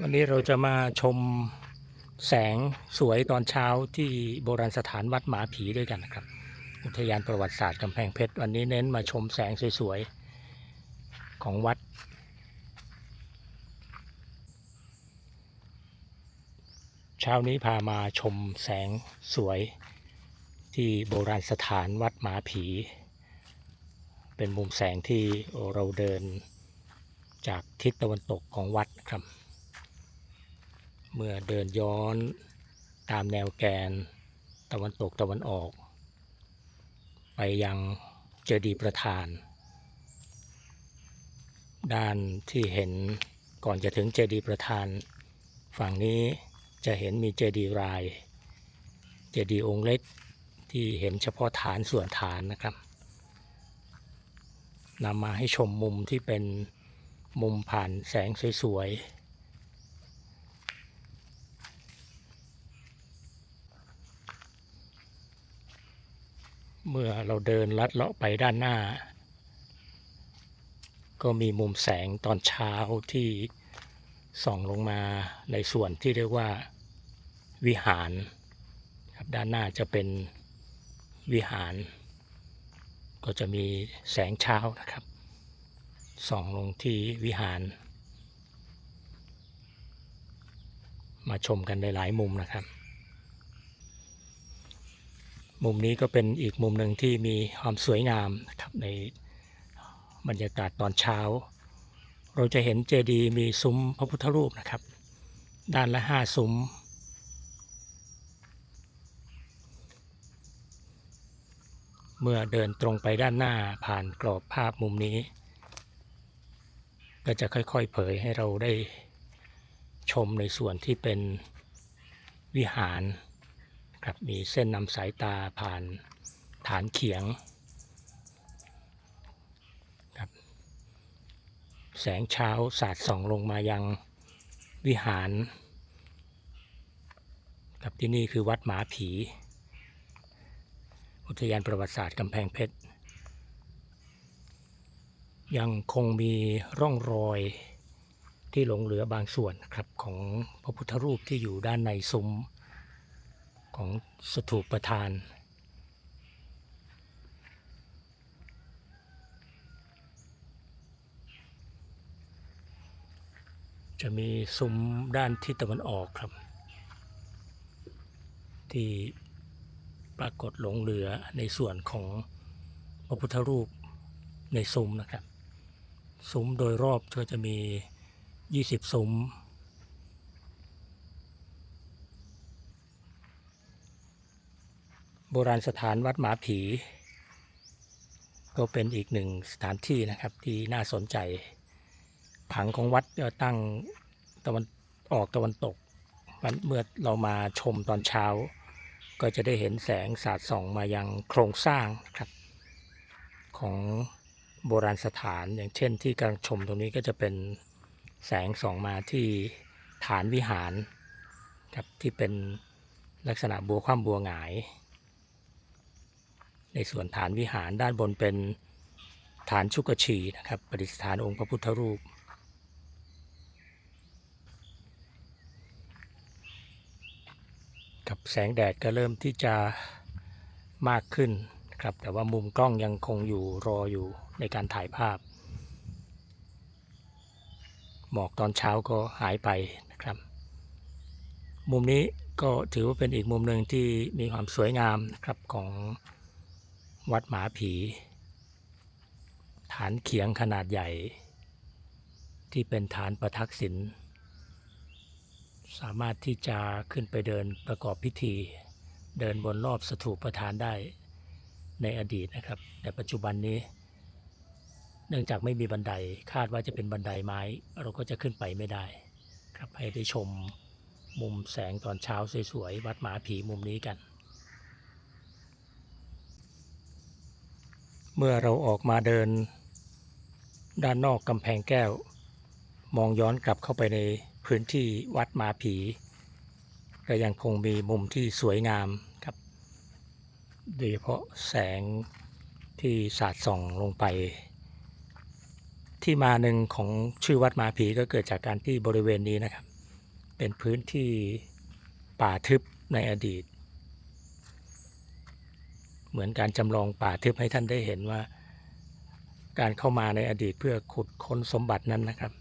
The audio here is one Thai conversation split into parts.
วันนี้เราจะมาชมแสงสวยตอนเช้าที่โบราณสถานวัดหมาผีด้วยกันนะครับ อุทยานประวัติศาสตร์กำแพงเพชรวันนี้เน้นมาชมแสงสวยๆ ของวัด เช้านี้พามาชมแสงสวยที่โบราณสถานวัดหมาผี เป็นมุมแสงที่เราเดินจากทิศตะวันตกของวัดนะครับ เมื่อเดินย้อนตามแนวแกนตะวันตกตะวันออก ไปยังเจดีย์ประธาน ด้านที่เห็นก่อนจะถึงเจดีย์ประธาน ฝั่งนี้จะเห็นมีเจดีย์ราย เจดีย์องค์เล็กที่เห็นเฉพาะฐานส่วนฐานนะครับนำมาให้ชมมุมที่เป็นมุมผ่านแสงสวยๆ เมื่อเราเดินลัดเลาะไปด้านหน้า ก็มีมุมแสงตอนเช้าที่ส่องลงมาในส่วนที่เรียกว่าวิหารครับด้านหน้าจะเป็นวิหาร ก็จะมีแสงเช้านะครับส่องลงที่วิหาร มาชมกันในหลายมุมนะครับ มุมนี้ก็เป็นอีกมุมหนึ่งที่มีความสวยงามนะครับในบรรยากาศตอนเช้า เราจะเห็นเจดีย์มีซุ้มพระพุทธรูปนะครับ ด้านละห้าซุ้ม เมื่อเดินตรงไปด้านหน้าผ่านกรอบภาพมุมนี้ ก็จะค่อยๆเผยให้เราได้ชมในส่วนที่เป็นวิหาร ครับมีเส้นนำสายตาผ่านฐานเขียงครับแสงเช้าสาดส่องลงมายังวิหารครับที่นี่คือวัดหมาผี อุทยานประวัติศาสตร์กำแพงเพชร ยังคงมีร่องรอยที่หลงเหลือบางส่วนครับของพระพุทธรูปที่อยู่ด้านในซุ้ม ของสถูปประธานจะมีซุ้มด้านทิศตะวันออกครับ ที่ปรากฏหลงเหลือในส่วนของพระพุทธรูปในซุ้มนะครับ ซุ้มโดยรอบก็จะมี 20 ซุ้ม โบราณสถานวัดหมาผี ก็เป็นอีกหนึ่งสถานที่นะครับที่น่าสนใจ ผังของวัดก็ตั้งตะวันออกตะวันตกมันเมื่อเรามาชมตอนเช้า ก็จะได้เห็นแสงสาดส่องมายังโครงสร้างครับ ของโบราณสถานอย่างเช่นที่กำลังชมตรงนี้ก็จะเป็นแสงส่องมาที่ฐานวิหารครับที่เป็นลักษณะบัวคว่ำบัวหงาย ในส่วนฐานวิหารด้านบนเป็นฐานชุกชีนะครับประดิษฐานองค์พระพุทธรูป กับแสงแดดก็เริ่มที่จะมากขึ้นครับแต่ว่ามุมกล้องยังคงอยู่รออยู่ในการถ่ายภาพ หมอกตอนเช้าก็หายไปนะครับ มุมนี้ก็ถือว่าเป็นอีกมุมหนึ่งที่มีความสวยงามนะครับของ วัดหมาผี ฐานเขียงขนาดใหญ่ ที่เป็นฐานประทักษิณสามารถที่จะขึ้นไปเดินประกอบพิธี เดินบนรอบสถูปประธานได้ในอดีตนะครับ แต่ปัจจุบันนี้ เนื่องจากไม่มีบันไดคาดว่าจะเป็นบันไดไม้ เราก็จะขึ้นไปไม่ได้ ครับให้ได้ชมมุมแสงตอนเช้าสวยๆวัดหมาผีมุมนี้กัน เมื่อเราออกมาเดิน ด้านนอกกำแพงแก้ว มองย้อนกลับเข้าไปในพื้นที่วัดมาผีก็ยังคงมีมุมที่สวยงามครับโดยเฉพาะแสงที่สาดส่องลงไป ที่มาหนึ่งของชื่อวัดมาผีก็เกิดจากการที่บริเวณนี้นะครับ เป็นพื้นที่ป่าทึบในอดีต เหมือนการจำลองป่าทึบให้ท่านได้เห็นว่า การเข้ามาในอดีตเพื่อขุดค้นสมบัตินั้นนะครับ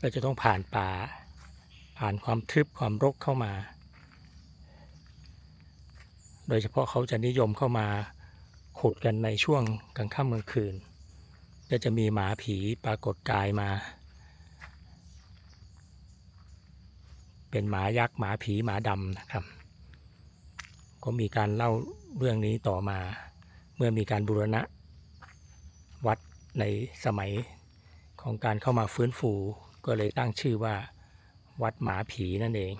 เราจะต้องผ่านป่า ผ่านความทึบความรกเข้ามา โดยเฉพาะเขาจะนิยมเข้ามาขุดกันในช่วงกลางค่ำกลางคืน ก็จะมีหมาผีปรากฏกายมา เป็นหมายักษ์หมาผีหมาดำนะครับ ก็มีการเล่าเรื่องนี้ต่อมา เมื่อมีการบูรณะ วัดในสมัยของการเข้ามาฟื้นฟูก็เลยตั้งชื่อว่าวัดหมาผีนั่นเอง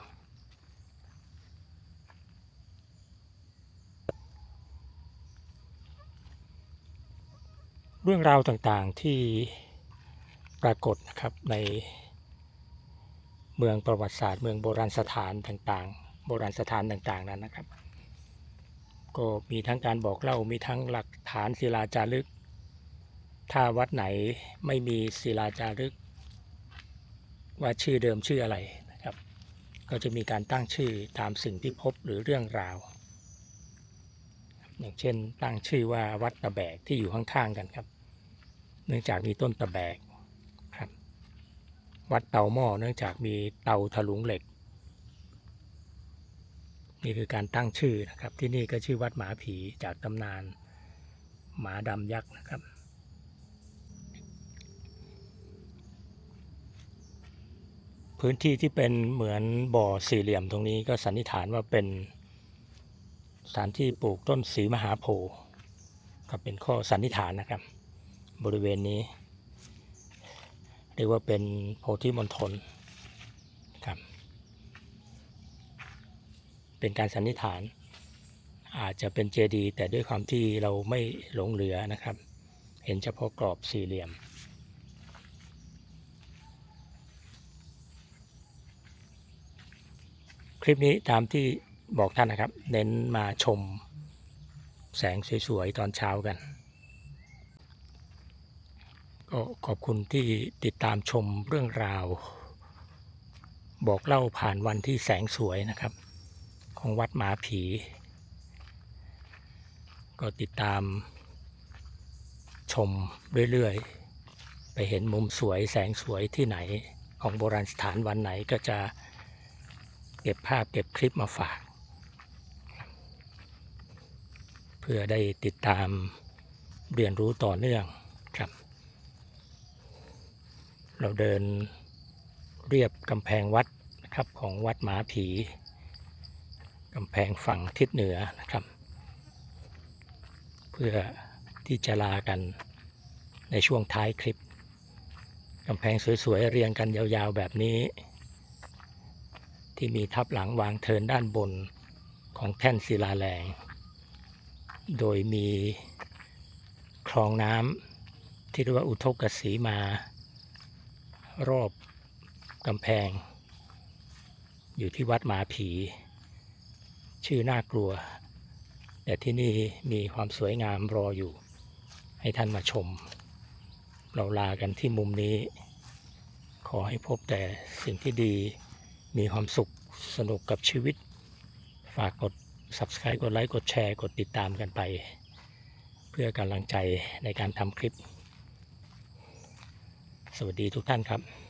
เรื่องราวต่างๆที่ปรากฏนะครับในเมืองประวัติศาสตร์ เมืองโบราณสถานต่างๆ โบราณสถานต่างๆนั้นนะครับ ก็มีทั้งการบอกเล่ามีทั้งหลักฐานศิลาจารึก ถ้าวัดไหนไม่มีศิลาจารึก ว่าชื่อเดิมชื่ออะไรนะครับ ก็จะมีการตั้งชื่อตามสิ่งที่พบหรือเรื่องราว อย่างเช่น ตั้งชื่อว่าวัดตะแบกที่อยู่ข้างๆกันครับ เนื่องจากมีต้นตะแบกครับ วัดเตาหม้อเนื่องจากมีเตาถลุงเหล็ก นี่คือการตั้งชื่อนะครับ ที่นี่ก็ชื่อวัดหมาผีจากตำนาน หมาดำยักษ์นะครับ พื้นที่ที่เป็นเหมือนบ่อสี่เหลี่ยมตรงนี้ก็สันนิษฐานว่าเป็นสถานที่ปลูกต้นสีมหาโพธิ์ก็เป็นข้อสันนิษฐานนะครับ บริเวณนี้ เรียกว่าเป็นโพธิมณฑลครับ เป็นการสันนิษฐาน อาจจะเป็นเจดีย์แต่ด้วยความที่เราไม่หลงเหลือนะครับ เห็นเฉพาะกรอบสี่เหลี่ยม คลิปนี้ตามที่บอกท่านนะครับ เน้นมาชมแสงสวยๆ ตอนเช้ากัน ก็ขอบคุณที่ติดตามชมเรื่องราว บอกเล่าผ่านวันที่แสงสวยนะครับ ของวัดหมาผี ก็ติดตามชมเรื่อยๆ ไปเห็นมุมสวยแสงสวยที่ไหนของโบราณสถานวันไหนก็จะเก็บภาพเก็บคลิปมาฝาก เพื่อได้ติดตามเรียนรู้ต่อเนื่องครับ เราเดินเรียบกำแพงวัดนะครับของวัดหมาผี กำแพงฝั่งทิศเหนือนะครับ เพื่อที่จะลากันในช่วงท้ายคลิปกำแพงสวยๆ เรียงกันยาวๆแบบนี้ ที่มีทับหลังวางเทินด้านบนของแท่นศิลาแรง โดยมีคลองน้ำที่เรียกว่าอุทกสีมา รอบกำแพง อยู่ที่วัดหมาผี ชื่อน่ากลัว แต่ที่นี่มีความสวยงามรออยู่ ให้ท่านมาชม เราลากันที่มุมนี้ ขอให้พบแต่สิ่งที่ดีมีความสุขสนุกกับชีวิต ฝากกด subscribe กดไลค์กดแชร์กดติดตามกันไป เพื่อกำลังใจในการทำคลิป สวัสดีทุกท่านครับ